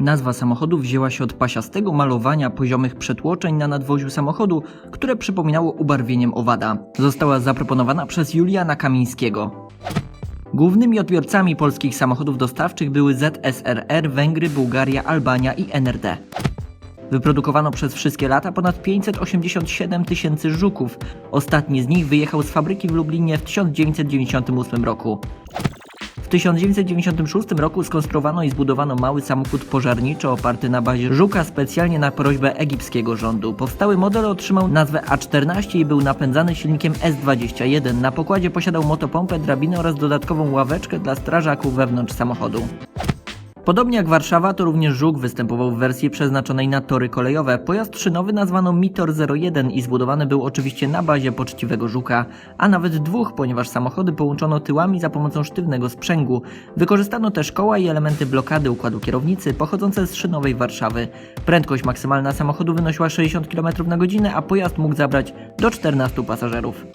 Nazwa samochodu wzięła się od pasiastego malowania poziomych przetłoczeń na nadwoziu samochodu, które przypominało ubarwieniem owada. Została zaproponowana przez Juliana Kamińskiego. Głównymi odbiorcami polskich samochodów dostawczych były ZSRR, Węgry, Bułgaria, Albania i NRD. Wyprodukowano przez wszystkie lata ponad 587 tysięcy żuków. Ostatni z nich wyjechał z fabryki w Lublinie w 1998 roku. W 1996 roku skonstruowano i zbudowano mały samochód pożarniczy oparty na bazie żuka specjalnie na prośbę egipskiego rządu. Powstały model otrzymał nazwę A14 i był napędzany silnikiem S21. Na pokładzie posiadał motopompę, drabinę oraz dodatkową ławeczkę dla strażaków wewnątrz samochodu. Podobnie jak Warszawa, to również Żuk występował w wersji przeznaczonej na tory kolejowe. Pojazd szynowy nazwano Mitor 01 i zbudowany był oczywiście na bazie poczciwego Żuka, a nawet dwóch, ponieważ samochody połączono tyłami za pomocą sztywnego sprzęgu. Wykorzystano też koła i elementy blokady układu kierownicy pochodzące z szynowej Warszawy. Prędkość maksymalna samochodu wynosiła 60 km na godzinę, a pojazd mógł zabrać do 14 pasażerów.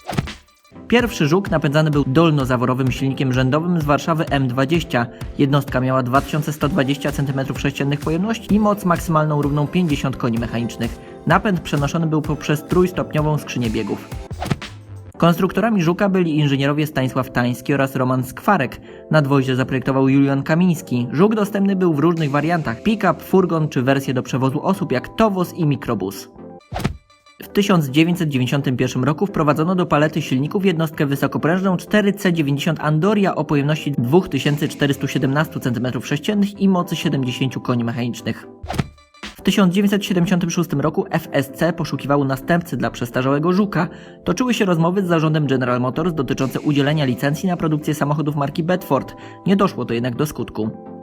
Pierwszy żuk napędzany był dolnozaworowym silnikiem rzędowym z Warszawy M20. Jednostka miała 2120 cm3 pojemności i moc maksymalną równą 50 koni mechanicznych. Napęd przenoszony był poprzez trójstopniową skrzynię biegów. Konstruktorami Żuka byli inżynierowie Stanisław Tański oraz Roman Skwarek. Nadwozie zaprojektował Julian Kamiński. Żuk dostępny był w różnych wariantach: pick-up, furgon czy wersje do przewozu osób jak towóz i mikrobus. W 1991 roku wprowadzono do palety silników jednostkę wysokoprężną 4C90 Andoria o pojemności 2417 cm3 i mocy 70 koni mechanicznych. W 1976 roku FSC poszukiwało następcy dla przestarzałego Żuka. Toczyły się rozmowy z zarządem General Motors dotyczące udzielenia licencji na produkcję samochodów marki Bedford. Nie doszło to jednak do skutku.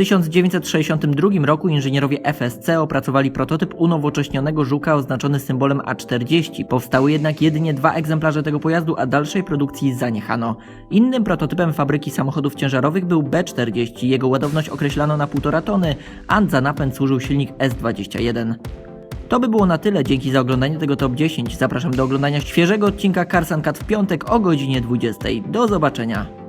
W 1962 roku inżynierowie FSC opracowali prototyp unowocześnionego żuka oznaczony symbolem A40. Powstały jednak jedynie dwa egzemplarze tego pojazdu, a dalszej produkcji zaniechano. Innym prototypem fabryki samochodów ciężarowych był B40. Jego ładowność określano na 1,5 tony, a za napęd służył silnik S21. To by było na tyle. Dzięki za oglądanie tego top 10. Zapraszam do oglądania świeżego odcinka Cars Cut w piątek o godzinie 20. Do zobaczenia.